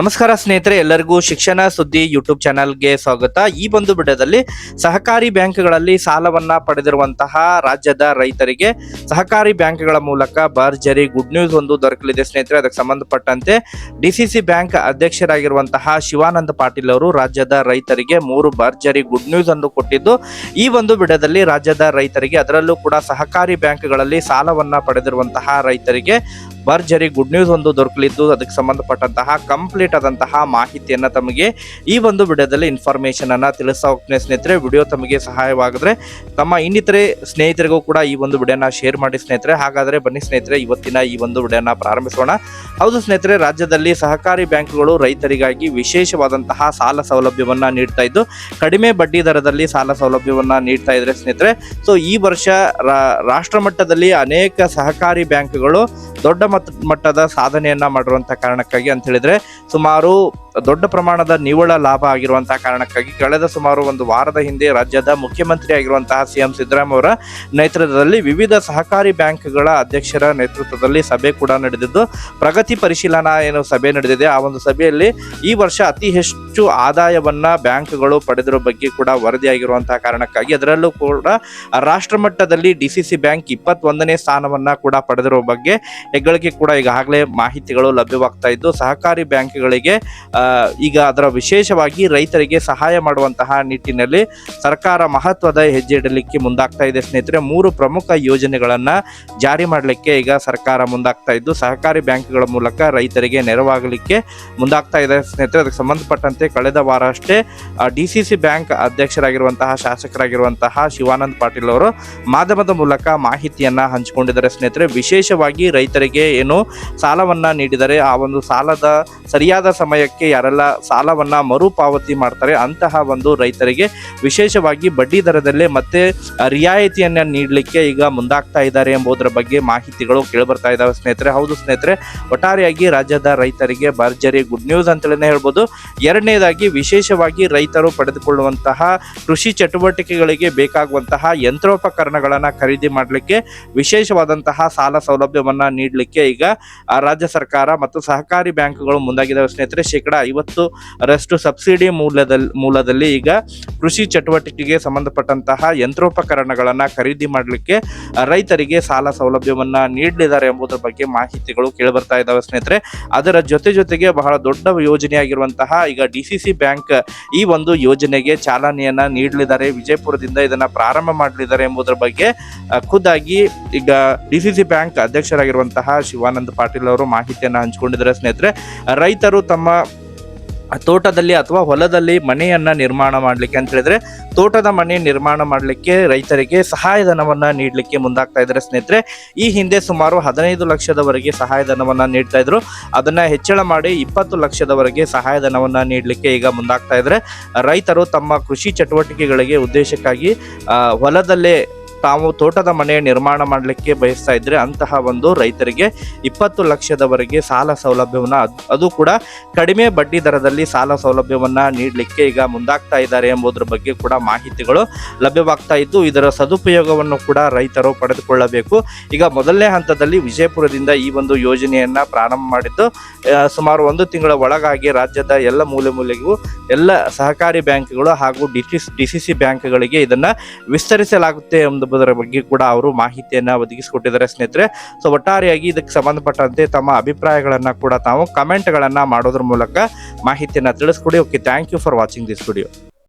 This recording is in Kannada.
ನಮಸ್ಕಾರ ಸ್ನೇಹಿತರೆ, ಎಲ್ಲರಿಗೂ ಶಿಕ್ಷಣ ಸುದ್ದಿ ಯೂಟ್ಯೂಬ್ ಚಾನಲ್ಗೆ ಸ್ವಾಗತ. ಈ ಒಂದು ಬಿಡದಲ್ಲಿ ಸಹಕಾರಿ ಬ್ಯಾಂಕ್ಗಳಲ್ಲಿ ಸಾಲವನ್ನ ಪಡೆದಿರುವಂತಹ ರಾಜ್ಯದ ರೈತರಿಗೆ ಸಹಕಾರಿ ಬ್ಯಾಂಕ್ಗಳ ಮೂಲಕ ಭರ್ಜರಿ ಗುಡ್ ನ್ಯೂಸ್ ಒಂದು ದೊರಕಲಿದೆ ಸ್ನೇಹಿತರೆ. ಅದಕ್ಕೆ ಸಂಬಂಧಪಟ್ಟಂತೆ ಡಿಸಿಸಿ ಬ್ಯಾಂಕ್ ಅಧ್ಯಕ್ಷರಾಗಿರುವಂತಹ ಶಿವಾನಂದ ಪಾಟೀಲ್ ಅವರು ರಾಜ್ಯದ ರೈತರಿಗೆ ಮೂರು ಭರ್ಜರಿ ಗುಡ್ ನ್ಯೂಸ್ ಅನ್ನು ಕೊಟ್ಟಿದ್ದು, ಈ ಒಂದು ಬಿಡದಲ್ಲಿ ರಾಜ್ಯದ ರೈತರಿಗೆ ಅದರಲ್ಲೂ ಕೂಡ ಸಹಕಾರಿ ಬ್ಯಾಂಕ್ಗಳಲ್ಲಿ ಸಾಲವನ್ನ ಪಡೆದಿರುವಂತಹ ರೈತರಿಗೆ ಭರ್ಜರಿ ಗುಡ್ ನ್ಯೂಸ್ ಒಂದು ದೊರಕಲಿದ್ದು, ಅದಕ್ಕೆ ಸಂಬಂಧಪಟ್ಟಂತಹ ಕಂಪ್ಲೀಟ್ ಆದಂತಹ ಮಾಹಿತಿಯನ್ನು ತಮಗೆ ಈ ಒಂದು ವಿಡಿಯೋದಲ್ಲಿ ಇನ್ಫಾರ್ಮೇಷನ್ ಅನ್ನ ತಿಳಿಸ್ತಾ ಸ್ನೇಹಿತರೆ, ವಿಡಿಯೋ ತಮಗೆ ಸಹಾಯವಾಗಿದ್ರೆ ತಮ್ಮ ಇನ್ನಿತರೆ ಸ್ನೇಹಿತರಿಗೂ ಕೂಡ ಈ ಒಂದು ವಿಡಿಯೋನ ಶೇರ್ ಮಾಡಿ ಸ್ನೇಹಿತರೆ. ಹಾಗಾದ್ರೆ ಬನ್ನಿ ಸ್ನೇಹಿತರೆ, ಇವತ್ತಿನ ಈ ಒಂದು ವಿಡಿಯೋನ ಪ್ರಾರಂಭಿಸೋಣ. ಹೌದು ಸ್ನೇಹಿತರೆ, ರಾಜ್ಯದಲ್ಲಿ ಸಹಕಾರಿ ಬ್ಯಾಂಕ್ಗಳು ರೈತರಿಗಾಗಿ ವಿಶೇಷವಾದಂತಹ ಸಾಲ ಸೌಲಭ್ಯವನ್ನು ನೀಡ್ತಾ ಇದ್ದು, ಕಡಿಮೆ ಬಡ್ಡಿ ದರದಲ್ಲಿ ಸಾಲ ಸೌಲಭ್ಯವನ್ನು ನೀಡ್ತಾ ಇದ್ರೆ ಸ್ನೇಹಿತರೆ, ಸೊ ಈ ವರ್ಷ ರಾಷ್ಟ್ರ ಮಟ್ಟದಲ್ಲಿ ಅನೇಕ ಸಹಕಾರಿ ಬ್ಯಾಂಕ್ಗಳು ದೊಡ್ಡ ಮಟ್- ಮಟ್ಟದ ಸಾಧನೆಯನ್ನ ಮಾಡಿರುವಂತ ಕಾರಣಕ್ಕಾಗಿ ಅಂತ ಹೇಳಿದ್ರೆ ಸುಮಾರು ದೊಡ್ಡ ಪ್ರಮಾಣದ ನಿವ್ವಳ ಲಾಭ ಆಗಿರುವಂತಹ ಕಾರಣಕ್ಕಾಗಿ ಕಳೆದ ಸುಮಾರು ಒಂದು ವಾರದ ಹಿಂದೆ ರಾಜ್ಯದ ಮುಖ್ಯಮಂತ್ರಿ ಆಗಿರುವಂತಹ ಸಿಎಂ ಸಿದ್ದರಾಮಯ್ಯ ಅವರ ನೇತೃತ್ವದಲ್ಲಿ ವಿವಿಧ ಸಹಕಾರಿ ಬ್ಯಾಂಕ್ಗಳ ಅಧ್ಯಕ್ಷರ ನೇತೃತ್ವದಲ್ಲಿ ಸಭೆ ಕೂಡ ನಡೆದಿದ್ದು, ಪ್ರಗತಿ ಪರಿಶೀಲನಾ ಏನು ಸಭೆ ನಡೆದಿದೆ, ಆ ಒಂದು ಸಭೆಯಲ್ಲಿ ಈ ವರ್ಷ ಅತಿ ಹೆಚ್ಚು ಆದಾಯವನ್ನ ಬ್ಯಾಂಕ್ಗಳು ಪಡೆದಿರೋ ಬಗ್ಗೆ ಕೂಡ ವರದಿಯಾಗಿರುವಂತಹ ಕಾರಣಕ್ಕಾಗಿ ಅದರಲ್ಲೂ ಕೂಡ ರಾಷ್ಟ್ರ ಮಟ್ಟದಲ್ಲಿ ಸಿ ಬ್ಯಾಂಕ್ ಇಪ್ಪತ್ತೊಂದನೇ ಸ್ಥಾನವನ್ನ ಕೂಡ ಪಡೆದಿರೋ ಬಗ್ಗೆ ಹೆಗ್ಗಳಿಕೆ ಕೂಡ ಈಗಾಗಲೇ ಮಾಹಿತಿಗಳು ಲಭ್ಯವಾಗ್ತಾ ಇದ್ದು, ಸಹಕಾರಿ ಬ್ಯಾಂಕ್ಗಳಿಗೆ ಈಗ ಅದರ ವಿಶೇಷವಾಗಿ ರೈತರಿಗೆ ಸಹಾಯ ಮಾಡುವಂತಹ ನಿಟ್ಟಿನಲ್ಲಿ ಸರ್ಕಾರ ಮಹತ್ವದ ಹೆಜ್ಜೆ ಇಡಲಿಕ್ಕೆ ಮುಂದಾಗ್ತಾ ಇದೆ ಸ್ನೇಹಿತರೆ. ಮೂರು ಪ್ರಮುಖ ಯೋಜನೆಗಳನ್ನು ಜಾರಿ ಮಾಡಲಿಕ್ಕೆ ಈಗ ಸರ್ಕಾರ ಮುಂದಾಗ್ತಾ ಇದ್ದು, ಸಹಕಾರಿ ಬ್ಯಾಂಕ್ಗಳ ಮೂಲಕ ರೈತರಿಗೆ ನೆರವಾಗಲಿಕ್ಕೆ ಮುಂದಾಗ್ತಾ ಇದೆ ಸ್ನೇಹಿತರೆ. ಅದಕ್ಕೆ ಸಂಬಂಧಪಟ್ಟಂತೆ ಕಳೆದ ವಾರ ಅಷ್ಟೇ ಡಿ ಸಿ ಸಿ ಬ್ಯಾಂಕ್ ಅಧ್ಯಕ್ಷರಾಗಿರುವಂತಹ ಶಾಸಕರಾಗಿರುವಂತಹ ಶಿವಾನಂದ್ ಪಾಟೀಲ್ ಅವರು ಮಾಧ್ಯಮದ ಮೂಲಕ ಮಾಹಿತಿಯನ್ನು ಹಂಚಿಕೊಂಡಿದ್ದಾರೆ ಸ್ನೇಹಿತರೆ. ವಿಶೇಷವಾಗಿ ರೈತರಿಗೆ ಏನು ಸಾಲವನ್ನು ನೀಡಿದರೆ, ಆ ಒಂದು ಸಾಲದ ಸರಿಯಾದ ಸಮಯಕ್ಕೆ ಯಾರೆಲ್ಲ ಸಾಲವನ್ನ ಮರುಪಾವತಿ ಮಾಡ್ತಾರೆ ಅಂತಹ ಒಂದು ರೈತರಿಗೆ ವಿಶೇಷವಾಗಿ ಬಡ್ಡಿ ದರದಲ್ಲೇ ಮತ್ತೆ ರಿಯಾಯಿತಿಯನ್ನ ನೀಡಲಿಕ್ಕೆ ಈಗ ಮುಂದಾಗ್ತಾ ಇದ್ದಾರೆ ಎಂಬುದರ ಬಗ್ಗೆ ಮಾಹಿತಿಗಳು ಕೇಳಿಬರ್ತಾ ಇದ್ದಾವೆ ಸ್ನೇಹಿತರೆ. ಹೌದು ಸ್ನೇಹಿತರೆ, ಒಟ್ಟಾರೆಯಾಗಿ ರಾಜ್ಯದ ರೈತರಿಗೆ ಭರ್ಜರಿ ಗುಡ್ ನ್ಯೂಸ್ ಅಂತಲೇ ಹೇಳ್ಬೋದು. ಎರಡನೇದಾಗಿ ವಿಶೇಷವಾಗಿ ರೈತರು ಪಡೆದುಕೊಳ್ಳುವಂತಹ ಕೃಷಿ ಚಟುವಟಿಕೆಗಳಿಗೆ ಬೇಕಾಗುವಂತಹ ಯಂತ್ರೋಪಕರಣಗಳನ್ನು ಖರೀದಿ ಮಾಡಲಿಕ್ಕೆ ವಿಶೇಷವಾದಂತಹ ಸಾಲ ಸೌಲಭ್ಯವನ್ನ ನೀಡಲಿಕ್ಕೆ ಈಗ ರಾಜ್ಯ ಸರ್ಕಾರ ಮತ್ತು ಸಹಕಾರಿ ಬ್ಯಾಂಕ್ಗಳು ಮುಂದಾಗಿದ್ದಾವೆ ಸ್ನೇಹಿತರೆ. ಶೇಕಡ ಐವತ್ತು ರಷ್ಟು ಸಬ್ಸಿಡಿ ಮೂಲದಲ್ಲಿ ಮೂಲದಲ್ಲಿ ಈಗ ಕೃಷಿ ಚಟುವಟಿಕೆಗೆ ಸಂಬಂಧಪಟ್ಟಂತಹ ಯಂತ್ರೋಪಕರಣಗಳನ್ನು ಖರೀದಿ ಮಾಡಲಿಕ್ಕೆ ರೈತರಿಗೆ ಸಾಲ ಸೌಲಭ್ಯವನ್ನ ನೀಡಲಿದ್ದಾರೆ ಎಂಬುದರ ಬಗ್ಗೆ ಮಾಹಿತಿಗಳು ಕೇಳಿಬರ್ತಾ ಇದ್ದಾವೆ ಸ್ನೇಹಿತರೆ. ಅದರ ಜೊತೆ ಜೊತೆಗೆ ಬಹಳ ದೊಡ್ಡ ಯೋಜನೆಯಾಗಿರುವಂತಹ ಈಗ ಡಿ ಸಿ ಸಿ ಬ್ಯಾಂಕ್ ಈ ಒಂದು ಯೋಜನೆಗೆ ಚಾಲನೆಯನ್ನ ನೀಡಲಿದ್ದಾರೆ. ವಿಜಯಪುರದಿಂದ ಇದನ್ನ ಪ್ರಾರಂಭ ಮಾಡಲಿದ್ದಾರೆ ಎಂಬುದರ ಬಗ್ಗೆ ಖುದ್ದಾಗಿ ಈಗ ಡಿ ಸಿ ಸಿ ಬ್ಯಾಂಕ್ ಅಧ್ಯಕ್ಷರಾಗಿರುವಂತಹ ಶಿವಾನಂದ ಪಾಟೀಲ್ ಅವರು ಮಾಹಿತಿಯನ್ನ ಹಂಚಿಕೊಂಡಿದ್ದಾರೆ ಸ್ನೇಹಿತರೆ. ರೈತರು ತಮ್ಮ ತೋಟದಲ್ಲಿ ಅಥವಾ ಹೊಲದಲ್ಲಿ ಮನೆಯನ್ನ ನಿರ್ಮಾಣ ಮಾಡಲಿಕ್ಕೆ ಅಂತ ಹೇಳಿದ್ರೆ, ತೋಟದ ಮನೆ ನಿರ್ಮಾಣ ಮಾಡಲಿಕ್ಕೆ ರೈತರಿಗೆ ಸಹಾಯಧನವನ್ನ ನೀಡಲಿಕ್ಕೆ ಮುಂದಾಗ್ತಾ ಇದ್ರೆ ಸ್ನೇಹಿತರೆ. ಈ ಹಿಂದೆ ಸುಮಾರು ಹದಿನೈದು ಲಕ್ಷದವರೆಗೆ ಸಹಾಯಧನವನ್ನ ನೀಡ್ತಾ ಇದ್ರು. ಅದನ್ನ ಹೆಚ್ಚಳ ಮಾಡಿ ಇಪ್ಪತ್ತು ಲಕ್ಷದವರೆಗೆ ಸಹಾಯಧನವನ್ನ ನೀಡಲಿಕ್ಕೆ ಈಗ ಮುಂದಾಗ್ತಾ ಇದ್ರೆ ರೈತರು ತಮ್ಮ ಕೃಷಿ ಚಟುವಟಿಕೆಗಳಿಗೆ ಉದ್ದೇಶಕ್ಕಾಗಿ ಹೊಲದಲ್ಲೇ ತಾವು ತೋಟದ ಮನೆ ನಿರ್ಮಾಣ ಮಾಡಲಿಕ್ಕೆ ಬಯಸ್ತಾ ಇದ್ರೆ ಅಂತಹ ಒಂದು ರೈತರಿಗೆ ಇಪ್ಪತ್ತು ಲಕ್ಷದವರೆಗೆ ಸಾಲ ಸೌಲಭ್ಯವನ್ನು ಅದು ಕೂಡ ಕಡಿಮೆ ಬಡ್ಡಿ ದರದಲ್ಲಿ ಸಾಲ ಸೌಲಭ್ಯವನ್ನ ನೀಡಲಿಕ್ಕೆ ಈಗ ಮುಂದಾಗ್ತಾ ಇದ್ದಾರೆ ಎಂಬುದರ ಬಗ್ಗೆ ಕೂಡ ಮಾಹಿತಿಗಳು ಲಭ್ಯವಾಗ್ತಾ ಇದ್ದು, ಇದರ ಸದುಪಯೋಗವನ್ನು ಕೂಡ ರೈತರು ಪಡೆದುಕೊಳ್ಳಬೇಕು. ಈಗ ಮೊದಲನೇ ಹಂತದಲ್ಲಿ ವಿಜಯಪುರದಿಂದ ಈ ಒಂದು ಯೋಜನೆಯನ್ನ ಪ್ರಾರಂಭ ಮಾಡಿದ್ದು ಸುಮಾರು ಒಂದು ತಿಂಗಳ ಒಳಗಾಗಿ ರಾಜ್ಯದ ಎಲ್ಲ ಮೂಲೆ ಮೂಲೆಗೂ ಎಲ್ಲ ಸಹಕಾರಿ ಬ್ಯಾಂಕ್ಗಳು ಹಾಗೂ ಡಿ ಸಿ ಬ್ಯಾಂಕ್ಗಳಿಗೆ ಇದನ್ನ ವಿಸ್ತರಿಸಲಾಗುತ್ತೆ ಎಂಬುದರ ಬಗ್ಗೆ ಕೂಡ ಅವರು ಮಾಹಿತಿಯನ್ನ ಒದಗಿಸಿಕೊಟ್ಟಿದ್ದಾರೆ ಸ್ನೇಹಿತರೆ. ಸೊ ಒಟ್ಟಾರೆಯಾಗಿ ಇದಕ್ಕೆ ಸಂಬಂಧಪಟ್ಟಂತೆ ತಮ್ಮ ಅಭಿಪ್ರಾಯಗಳನ್ನ ಕೂಡ ತಾವು ಕಮೆಂಟ್ಗಳನ್ನ ಮಾಡೋದ್ರ ಮೂಲಕ ಮಾಹಿತಿಯನ್ನ ತಿಳಿಸ್ಕೊಡಿ. Okay thank you for watching this video